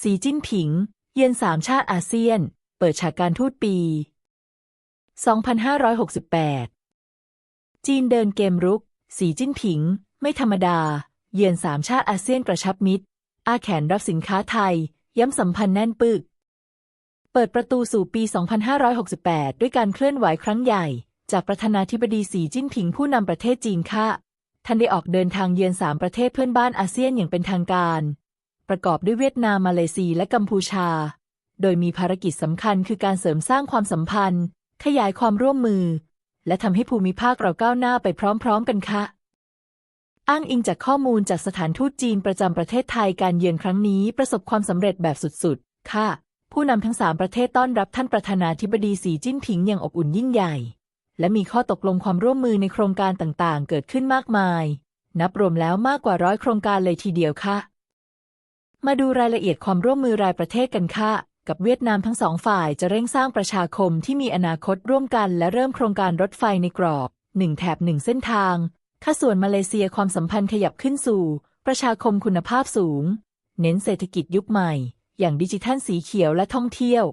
สีจิ้นผิง เยือนสามชาติอาเซียน เปิดฉากการทูตปี 2568 จีนเดินเกมรุก สีจิ้นผิง ไม่ธรรมดา เยือนสามชาติอาเซียนกระชับมิตร อาแขนรับสินค้าไทย ย้ำสัมพันธ์แน่นปึก เปิดประตูสู่ปี 2568 ด้วยการเคลื่อนไหวครั้งใหญ่ จากประธานาธิบดีสีจิ้นผิงผู้นำประเทศจีนค่ะท่านได้ออกเดินทางเยือนสามประเทศเพื่อนบ้านอาเซียนอย่างเป็นทางการ ประกอบด้วยเวียดนามมาเลเซียและกัมพูชา โดยมีภารกิจสำคัญคือการเสริมสร้างความสัมพันธ์ ขยายความร่วมมือ และทำให้ภูมิภาคเราก้าวหน้าไปพร้อมๆกันค่ะ อ้างอิงจากข้อมูลจากสถานทูตจีนประจำประเทศไทยการเยือนครั้งนี้ประสบความสำเร็จแบบสุดๆ ค่ะ ผู้นำทั้งสามประเทศต้อนรับท่านประธานาธิบดีสีจิ้นผิงอย่างอบอุ่นยิ่งใหญ่ และมีข้อตกลงความร่วมมือในโครงการต่างๆ เกิดขึ้นมากมาย นับรวมแล้วมากกว่าร้อยโครงการเลยทีเดียวค่ะ มาดูรายละเอียดความร่วมมือรายประเทศกันค่ะ กับเวียดนามทั้งสองฝ่ายจะเร่งสร้างประชาคมที่มีอนาคตร่วมกันและเริ่มโครงการรถไฟในกรอบหนึ่งแถบหนึ่งเส้นทางค่าส่วนมาเลเซียความสัมพันธ์ขยับขึ้นสู่ ประชาคมคุณภาพสูง เน้นเศรษฐกิจยุคใหม่ อย่างดิจิทัลสีเขียวและท่องเที่ยว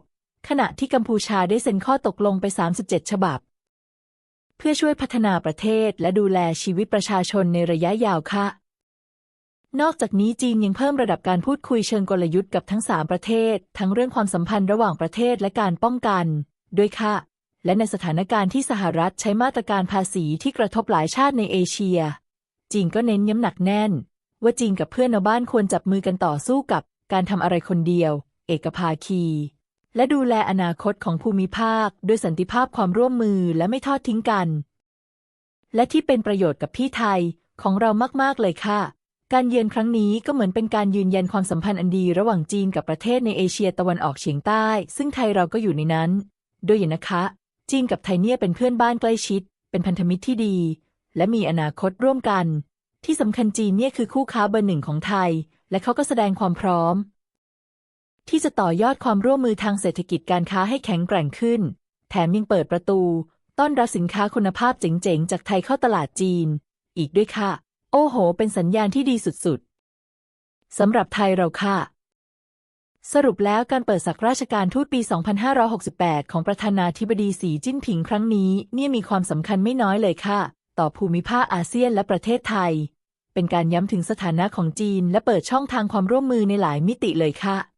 ขณะที่กัมพูชาได้เซ็นข้อตกลงไป 37 ฉบับ เพื่อช่วยพัฒนาประเทศและดูแลชีวิตประชาชนในระยะยาวค่ะ นอกจากนี้จีนยังเพิ่มระดับการพูดคุยเชิงกลยุทธ์กับทั้งสามประเทศ ทั้งเรื่องความสัมพันธ์ระหว่างประเทศและการป้องกันด้วยค่ะ และในสถานการณ์ที่สหรัฐใช้มาตรการภาษีที่กระทบหลายชาติในเอเชีย จีนก็เน้นย้ำหนักแน่น ว่าจีนกับเพื่อนในบ้านควรจับมือกันต่อสู้กับการทำอะไรคนเดียว เอกภาคี และดูแลอนาคตของภูมิภาค ด้วยสันติภาพความร่วมมือและไม่ทอดทิ้งกัน และที่เป็นประโยชน์กับพี่ไทยของเรามากๆเลยค่ะ การเยือนครั้งนี้ก็เหมือนเป็นการยืนยันความสัมพันธ์อันดีระหว่างจีนกับประเทศในเอเชียตะวันออกเฉียงใต้ ซึ่งไทยเราก็อยู่ในนั้น โดยอย่างนะคะ จีนกับไทยเนี่ยเป็นเพื่อนบ้านใกล้ชิด เป็นพันธมิตรที่ดี และมีอนาคตร่วมกัน ที่สำคัญจีนเนี่ยคือคู่ค้าเบอร์หนึ่งของไทย และเขาก็แสดงความพร้อม ที่จะต่อยอดความร่วมมือทางเศรษฐกิจการค้าให้แข็งแกร่งขึ้น แถมยังเปิดประตู ต้อนรับสินค้าคุณภาพเจ๋งๆจากไทยเข้าตลาดจีน อีกด้วยค่ะ โอ้โห เป็นสัญญาณที่ดีสุดๆ สำหรับไทยเราค่ะ สรุปแล้วการเปิดสักราชการทูตปี 2568 ของประธานาธิบดีสีจิ้นผิงครั้งนี้ เนี่ยมีความสำคัญไม่น้อยเลยค่ะ ต่อภูมิภาคอาเซียนและประเทศไทย เป็นการย้ำถึงสถานะของจีน และเปิดช่องทางความร่วมมือในหลายมิติเลยค่ะ